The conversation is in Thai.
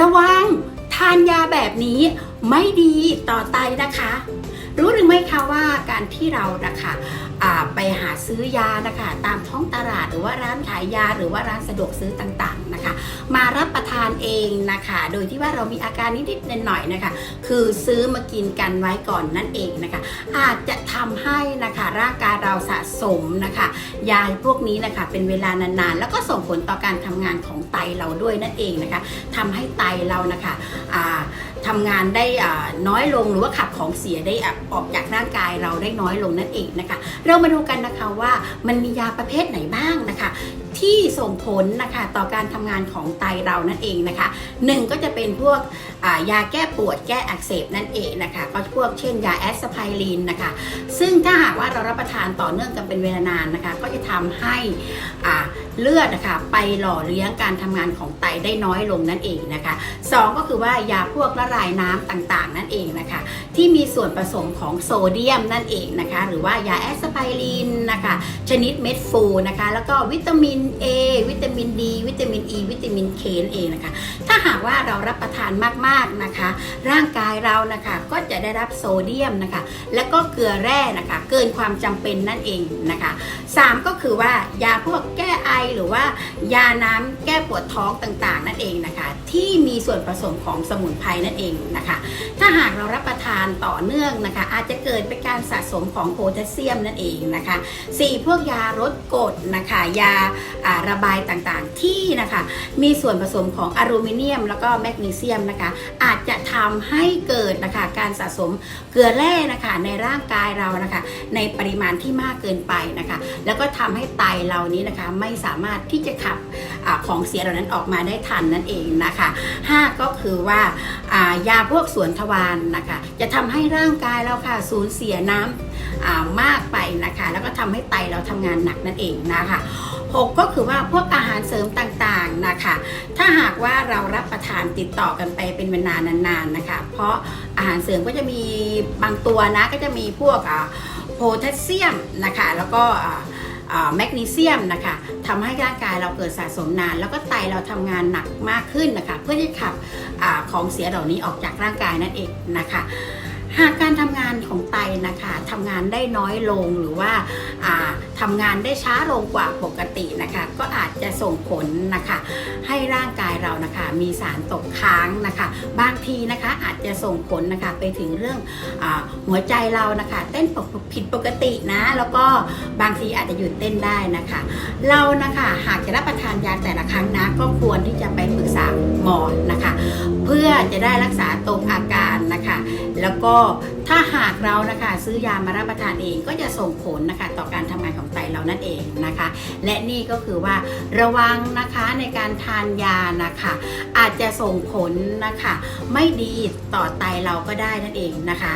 ระวังทานยาแบบนี้ไม่ดีต่อไตนะคะ รู้หรือไม่คะว่า การที่เรานะคะไปหาซื้อยานะคะตามท้องตลาดหรือว่าร้านขายยาหรือว่าร้านสะดวกซื้อต่างๆนะคะ มารับประทานเองนะคะ โดยที่ว่าเรามีอาการนิดๆหน่อยๆนะคะ คือซื้อมากินกันไว้ก่อนนั่นเองนะคะ อาจจะทำให้นะคะร่างกายเราสะสมนะคะยาพวกนี้นะคะเป็นเวลานานๆ แล้วก็ส่งผลต่อการทำงานของไตเราด้วยนั่นเองนะคะทำให้ไตเรานะคะอ่า ทำงานได้น้อยลงหรือว่าขับของเสียได้อะออกจากร่างกายเราได้น้อยลงนั่นเองนะคะ เรามาดูกันนะคะว่ามันมียาประเภทไหนบ้างนะคะ ที่ส่งผลนะคะต่อการทำงานของไตเรานั่นเองนะคะหนึ่งก็จะเป็นพวกยาแก้ปวดแก้อักเสบนั่นเองนะคะก็พวกเช่นยาแอสไพรินนะคะซึ่งถ้าหากว่าเรารับประทานต่อเนื่องกันเป็นเวลานานนะคะก็จะทำให้เลือดนะคะไปหล่อเลี้ยงการทำงานของไตได้น้อยลงนั่นเองนะคะสองก็คือว่ายาพวกละลายน้ำต่างๆ นั่นเองนะคะที่มีส่วนผสมของโซเดียมนั่นเองนะคะหรือว่ายาแอสไพรินนะคะชนิดเม็ดฟูนะคะแล้วก็วิตามิน A วิตามิน D วิตามิน E วิตามิน K นั่นเองนะคะ ถ้าหากว่าเรารับประทานมากๆนะคะ ร่างกายเรานะคะก็จะได้รับโซเดียมนะคะ แล้วก็เกลือแร่นะคะ เกินความจำเป็นนั่นเองนะคะ 3 ก็คือว่ายาพวกแก้ไอหรือว่ายาน้ำแก้ปวดท้องต่างๆ นั่นเองนะคะ ที่มีส่วนผสมของสมุนไพรนั่นเองนะคะ ถ้าหากเรารับประทานต่อเนื่องนะคะ อาจจะเกิดเป็นการสะสมของโพแทสเซียมนั่นเองนะคะ 4 พวกยาลดกรดนะคะ ยาระบายต่างๆ ที่นะคะ มีส่วนผสมของอลูมิเนียม แล้วก็แมกนีเซียมนะคะ อาจจะทำให้เกิดนะคะการสะสมเกลือแร่นะคะในร่างกายเรานะคะ ในปริมาณที่มากเกินไปนะคะ แล้วก็ทำให้ไตเรานี้นะคะไม่สามารถที่จะขับอของเสียเหล่านั้นออกมาได้ทันนั่นเองนะคะ 5 ก็คือว่าายาพวกสวนทวารนนะคะ จะทำให้ร่างกายเราค่ะสูญเสียน้ำอ่ามากไปนะคะ แล้วก็ทำให้ไตเราทำงานหนักนั่นเองนะคะหกก็คือว่าพวกอาหารเสริมต่างๆนะคะ ถ้าหากว่าเรารับประทานติดต่อกันไปเป็นเวลานานๆนะคะ เพราะอาหารเสริมก็จะมีบางตัวนะก็จะมีพวกอ่าโพแทสเซียมนะคะ แล้วก็แมกนีเซียมนะคะทำให้ร่างกายเราเกิดสะสมนาน แล้วก็ไตเราทำงานหนักมากขึ้นนะคะ เพื่อที่จะขับอของเสียเหล่านี้ออกจากร่างกายนั่นเองนะคะ หากการทำงานของไตนะคะทำงานได้น้อยลงหรือว่าาทำงานได้ช้าลงกว่าปกตินะคะ ก็อาจจะส่งผลนะคะ ให้ร่างกายเรานะคะมีสารตกค้างนะคะ บางทีนะคะอาจจะส่งผลนะคะไปถึงเรื่องอหัวใจเรานะคะ เต้นผิดปกตินะ แล้วก็บางทีอาจจะหยุดเต้นได้นะคะ เรานะคะหากจะรับประทานยาแต่ละครั้งนะก็ควรที่จะไปปรึกษาหมอนะคะ เพื่อ จะได้รักษาตรงอาการนะคะ แล้วก็ถ้าหากเรานะคะซื้อยามารับประทานเองก็จะส่งผลนะคะต่อการทำงานของไตเรานั่นเองนะคะ และนี่ก็คือว่าระวังนะคะในการทานยานะคะอาจจะส่งผลนะคะไม่ดีต่อไตเราก็ได้นั่นเองนะคะ